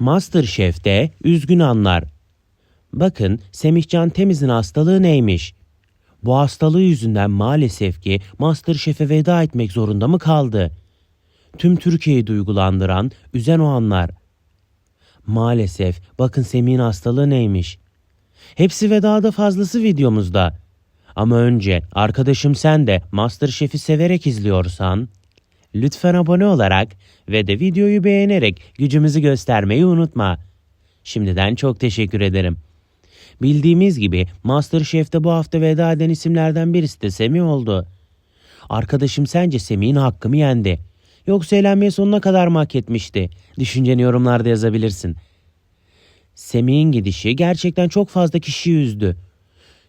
Masterchef'te üzgün anlar. Bakın Semihcan Temiz'in hastalığı neymiş? Bu hastalığı yüzünden maalesef ki Masterchef'e veda etmek zorunda mı kaldı? Tüm Türkiye'yi duygulandıran, üzen o anlar. Maalesef bakın Semih'in hastalığı neymiş? Hepsi ve daha da fazlası videomuzda. Ama önce arkadaşım sen de Masterchef'i severek izliyorsan lütfen abone olarak ve de videoyu beğenerek gücümüzü göstermeyi unutma. Şimdiden çok teşekkür ederim. Bildiğimiz gibi Masterchef'te bu hafta veda eden isimlerden birisi de Semih oldu. Arkadaşım sence Semih'in hakkı mı yendi? Yoksa eğlenmeye sonuna kadar mı hak etmişti? Düşünceni yorumlarda yazabilirsin. Semih'in gidişi gerçekten çok fazla kişiyi üzdü.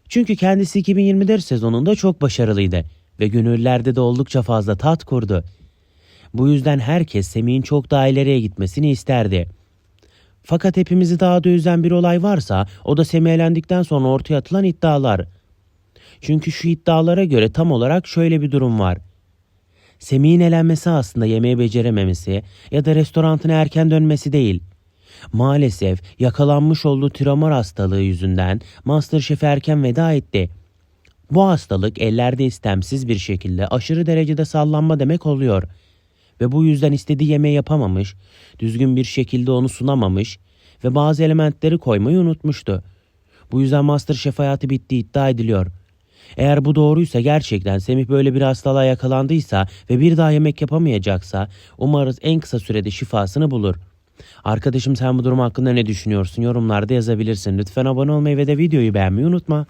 Çünkü kendisi 2024 sezonunda çok başarılıydı ve gönüllerde de oldukça fazla tat kurdu. Bu yüzden herkes Semih'in çok daha ileriye gitmesini isterdi. Fakat hepimizi daha da üzen bir olay varsa o da Semih elendikten sonra ortaya atılan iddialar. Çünkü şu iddialara göre tam olarak şöyle bir durum var. Semih'in elenmesi aslında yemeği becerememesi ya da restorantına erken dönmesi değil. Maalesef yakalanmış olduğu tiramar hastalığı yüzünden Masterchef erken veda etti. Bu hastalık ellerde istemsiz bir şekilde aşırı derecede sallanma demek oluyor. Ve bu yüzden istediği yemeği yapamamış, düzgün bir şekilde onu sunamamış ve bazı elementleri koymayı unutmuştu. Bu yüzden Masterchef hayatı bitti iddia ediliyor. Eğer bu doğruysa gerçekten Semih böyle bir hastalığa yakalandıysa ve bir daha yemek yapamayacaksa umarız en kısa sürede şifasını bulur. Arkadaşım sen bu durum hakkında ne düşünüyorsun? Yorumlarda yazabilirsin. Lütfen abone olmayı ve de videoyu beğenmeyi unutma.